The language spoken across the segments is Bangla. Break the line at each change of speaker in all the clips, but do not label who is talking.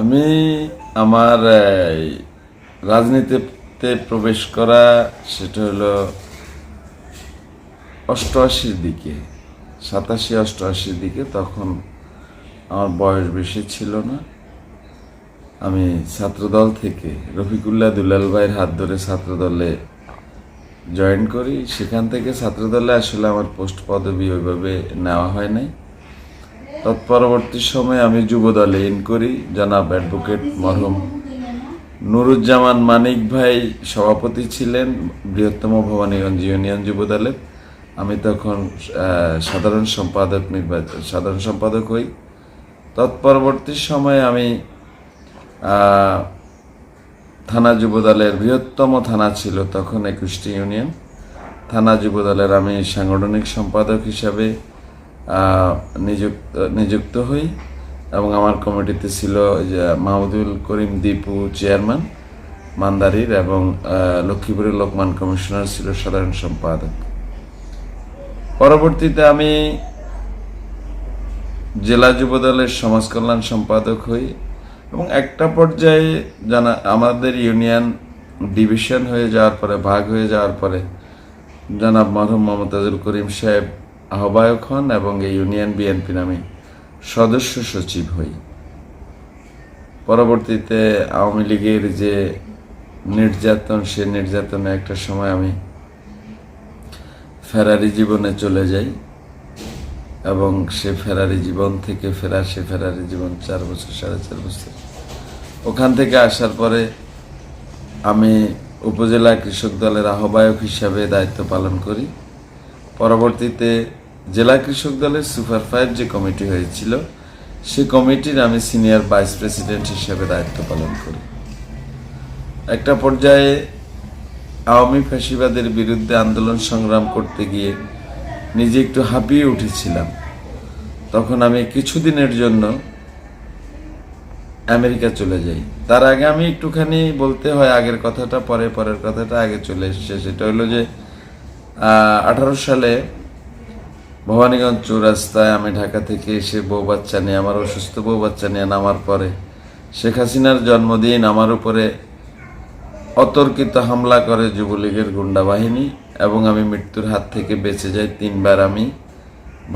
আমি আমার রাজনীতিতে প্রবেশ করা সেটা হলো অষ্টআশির দিকে, সাতাশি অষ্টআশির দিকে তখন আমার বয়স বেশি ছিল না। আমি ছাত্রদল থেকে রফিকুল্লাহ দুলাল ভাইয়ের হাত ধরে ছাত্রদলে জয়েন করি। সেখান থেকে ছাত্রদলে আসলে আমার পোস্ট পদবি ওইভাবে নেওয়া হয় নাই। তৎপরবর্তী সময়ে আমি যুবদলে ইন করি, জনাব অ্যাডভোকেট মরহুম নুরুজ্জামান মানিক ভাই সভাপতি ছিলেন, বৃহত্তম ভবানীগঞ্জ ইউনিয়ন যুব দলের আমি তখন সাধারণ সম্পাদক নির্বাচন সাধারণ সম্পাদক হই। তৎপরবর্তী সময়ে আমি থানা যুবদলের বৃহত্তম থানা ছিল তখন একুশটি ইউনিয়ন। থানা যুবদলের আমি সাংগঠনিক সম্পাদক হিসাবে নিযুক্ত নিযুক্ত হই এবং আমার কমিটিতে ছিল যে মাহমুদুল করিম দীপু চেয়ারম্যান, মান্দারির এবং লক্ষ্মীপুরের লোকমান কমিশনার ছিল সাধারণ সম্পাদক। পরবর্তীতে আমি জেলা যুব দলের সমাজ কল্যাণ সম্পাদক হই এবং একটা পর্যায়ে জানা, আমাদের ইউনিয়ন ডিভিশন হয়ে যাওয়ার পরে, ভাগ হয়ে যাওয়ার পরে জনাব মরহুম মমতাজুল করিম সাহেব আহ্বায়ক হন এবং এই ইউনিয়ন বিএনপি নামে সদস্য সচিব হই। পরবর্তীতে আওয়ামী লীগের যে নির্যাতন, সে নির্যাতনে একটা সময় আমি ফেরারি জীবনে চলে যাই এবং সে ফেরারি জীবন থেকে ফেরা সে ফেরারি জীবন চার বছর, সাড়ে চার বছর। ওখান থেকে আসার পরে আমি উপজেলা কৃষক দলের আহ্বায়ক হিসাবে দায়িত্ব পালন করি। পরবর্তীতে জেলা কৃষক দলের সুপার ফাইভ যে কমিটি হয়েছিল, সে কমিটির আমি সিনিয়র ভাইস প্রেসিডেন্ট হিসাবে দায়িত্ব পালন করি। একটা পর্যায়ে আওয়ামী ফ্যাসিবাদের বিরুদ্ধে আন্দোলন সংগ্রাম করতে গিয়ে নিজে একটু হাঁপিয়ে উঠেছিলাম। তখন আমি কিছুদিনের জন্য আমেরিকা চলে যাই। তার আগে আমি একটুখানি বলতে হয়, আগের কথাটা, পরে পরের কথাটা আগে চলে এসেছে। সেটা হলো যে আঠারো সালে ভবানীগঞ্জ চৌরাস্তায় আমি ঢাকা থেকে এসে বউ বাচ্চা নিয়ে, আমার অসুস্থ বউ বাচ্চা নিয়ে নামার পরে শেখ হাসিনার জন্মদিন, আমার উপরে অতর্কিত হামলা করে যুবলীগের গুন্ডা বাহিনী এবং আমি মৃত্যুর হাত থেকে বেঁচে যাই তিনবার আমি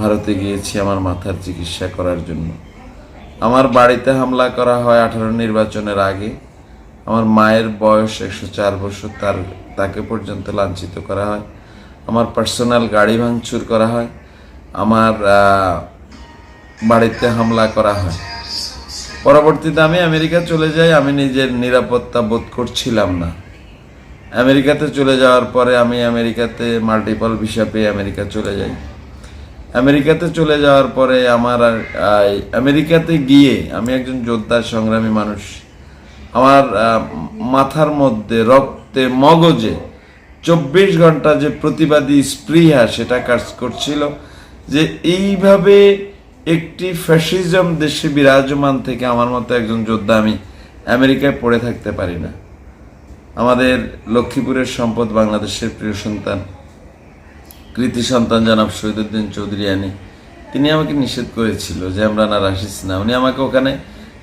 ভারতে গিয়েছি আমার মাথার চিকিৎসা করার জন্য। আমার বাড়িতে হামলা করা হয় আঠারো নির্বাচনের আগে। আমার মায়ের বয়স একশো চার বছর, তার, তাকে পর্যন্ত লাঞ্ছিত করা হয়। আমার পার্সোনাল গাড়ি ভাঙচুর করা হয়। আমার বাড়িতে হামলা করা হয়। পরবর্তীতে আমি আমেরিকা চলে যাই, আমি নিজের নিরাপত্তা বোধ করছিলাম না। আমেরিকাতে চলে যাওয়ার পরে আমি আমেরিকাতে মাল্টিপল ভিসা পেয়ে আমেরিকা চলে যাই। আমেরিকাতে চলে যাওয়ার পরে আমার আমেরিকাতে গিয়ে আমি একজন যোদ্ধা সংগ্রামী মানুষ। আমার মাথার মধ্যে, রক্তে, মগজে চব্বিশ ঘণ্টা যে প্রতিবাদী স্পৃহা সেটা কাজ করছিল। যে এইভাবে একটি ফ্যাসিজম দেশে বিরাজমান থেকে আমার মতো একজন যোদ্ধা আমি আমেরিকায় পড়ে থাকতে পারি না। আমাদের লক্ষ্মীপুরের সম্পদ বাংলাদেশের প্রিয় সন্তান, কৃতি সন্তান জনাব শহীদুদ্দিন চৌধুরিয়ানি তিনি আমাকে নিষেধ করেছিল যে আমরা না আসিস না। উনি আমাকে ওখানে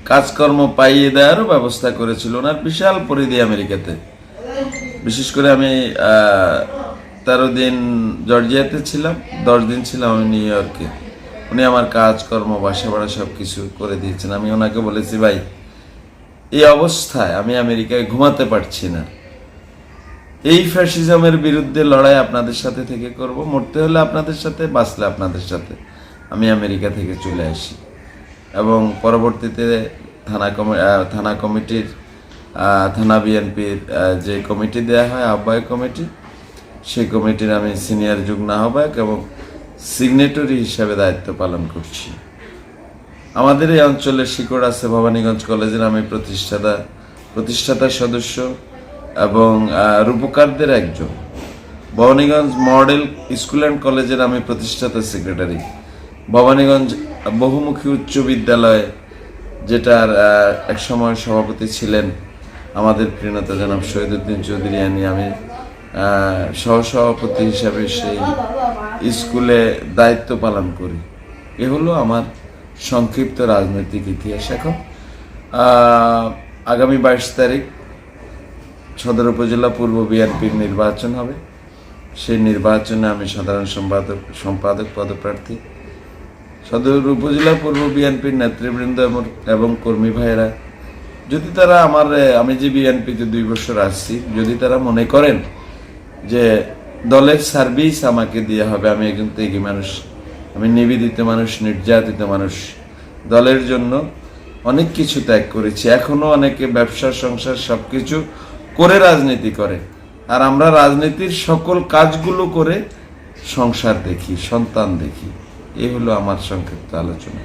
কাজকর্ম পাইয়ে দেওয়ারও ব্যবস্থা করেছিল। ওনার বিশাল পরিধি আমেরিকাতে। বিশেষ করে আমি তেরো দিন জর্জিয়াতে ছিলাম, দশ দিন ছিলাম আমি নিউ ইয়র্কে। উনি আমার কাজকর্ম, বাসা বাড়া সব কিছু করে দিয়েছেন। আমি ওনাকে বলেছি, ভাই, এই অবস্থায় আমি আমেরিকায় ঘুমাতে পারছি না। এই ফ্যাসিজমের বিরুদ্ধে লড়াই আপনাদের সাথে থেকে করব, মরতে হলে আপনাদের সাথে, বাঁচলে আপনাদের সাথে। আমি আমেরিকা থেকে চলে আসি। এবং পরবর্তীতে থানা কমি থানা কমিটির থানা বিএনপির যে কমিটি দেয়া হয়, আহ্বায়ক কমিটি সেই কমিটির আমি সিনিয়র যুগ্ম আহ্বায়ক এবং সিগনেটরি হিসাবে দায়িত্ব পালন করছি। আমাদের এই অঞ্চলের শিকড় আছে ভবানীগঞ্জ কলেজের আমি প্রতিষ্ঠাতা প্রতিষ্ঠাতা সদস্য এবং রূপকারদের একজন। ভবানীগঞ্জ মডেল স্কুল অ্যান্ড কলেজের আমি প্রতিষ্ঠাতা সেক্রেটারি ভবানীগঞ্জ বহুমুখী উচ্চ বিদ্যালয় যেটার একসময় সভাপতি ছিলেন আমাদের প্রিয়তা জনাব শহীদুদ্দিন চৌধুরী আমি সহসভাপতি হিসাবে সেই স্কুলে দায়িত্ব পালন করি। এ হলো আমার সংক্ষিপ্ত রাজনৈতিক ইতিহাস এখন। আগামী বাইশ তারিখ সদর উপজেলা পূর্ব বিএনপির নির্বাচন হবে। সেই নির্বাচনে আমি সাধারণ সম্পাদক সম্পাদক পদপ্রার্থী। সদর উপজেলা পূর্ব বিএনপির নেতৃবৃন্দ এবং- এবং কর্মী ভাইয়েরা, যদি তারা আমার, আমি যে বিএনপিতে দুই বছর আসছি যদি তারা মনে করেন যে দলের সার্ভিস আমাকে দিয়ে হবে, আমি একজন ত্যাগী মানুষ, আমি নিবেদিত মানুষ, নির্যাতিত মানুষ। দলের জন্য অনেক কিছু ত্যাগ করেছি। এখনও অনেকে ব্যবসা, সংসার সবকিছু করে রাজনীতি করে। আর আমরা রাজনীতির সকল কাজগুলো করে সংসার দেখি, সন্তান দেখি। এই হলো আমার সংক্ষিপ্ত আলোচনা।